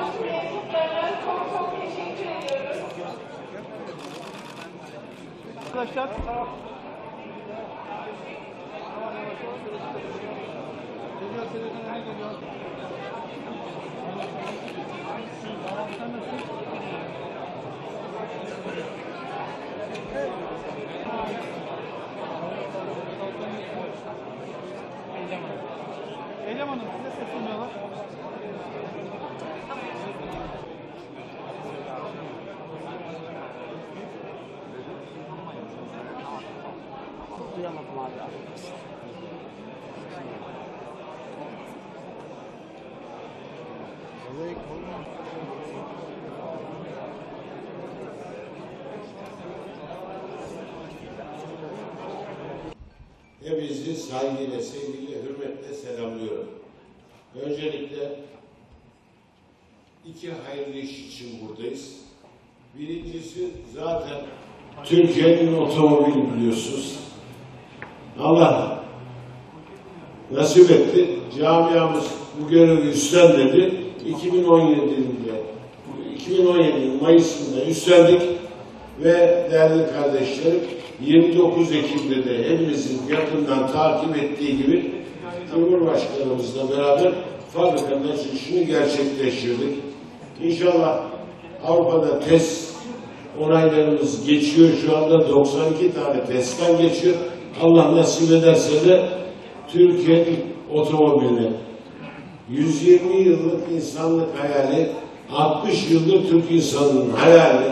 Tüm mensuplarına çok çok teşekkür ediyoruz. Arkadaşlar Hanım size sesleniyorlar. Duyamadım abi. Hepinizi saygıyla, sevgiyle, hürmetle selamlıyorum. Öncelikle iki hayırlı iş için buradayız. Birincisi zaten Türkiye'nin otomobili biliyorsunuz. Allah nasip etti. Camiamız bu görevi üstlendirdi. 2017'de 2017 Mayıs'ında üstlendik ve değerli kardeşlerim 29 Ekim'de de hepimizin yakından takip ettiği gibi Cumhurbaşkanımızla beraber fabrikanın açılışını gerçekleştirdik. İnşallah Avrupa'da test onaylarımız geçiyor. Şu anda 92 tane testten geçiyor. Allah nasip ederse de Türkiye'nin otomobiline 120 yıllık insanlık hayali, 60 yıldır Türk insanının hayali,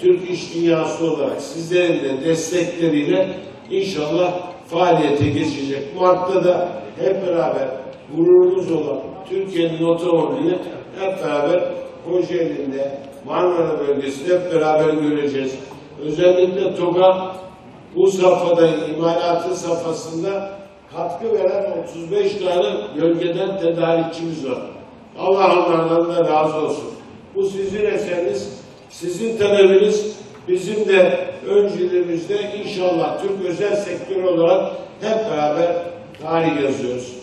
Türk iş dünyası olarak sizlerin de destekleriyle inşallah faaliyete geçecek. Mart'ta da hep beraber gururumuz olan Türkiye'nin otomobilini hep beraber Kocaeli'nde, Marmara bölgesinde hep beraber göreceğiz. Özellikle TOG'a bu safhada, imalatı safhasında katkı veren 35 tane bölgeden tedarikçimiz var. Allah onlardan da razı olsun. Bu sizin eseriniz, sizin talebiniz, bizim de öncülüğümüzde inşallah Türk özel sektörü olarak hep beraber tarih yazıyoruz.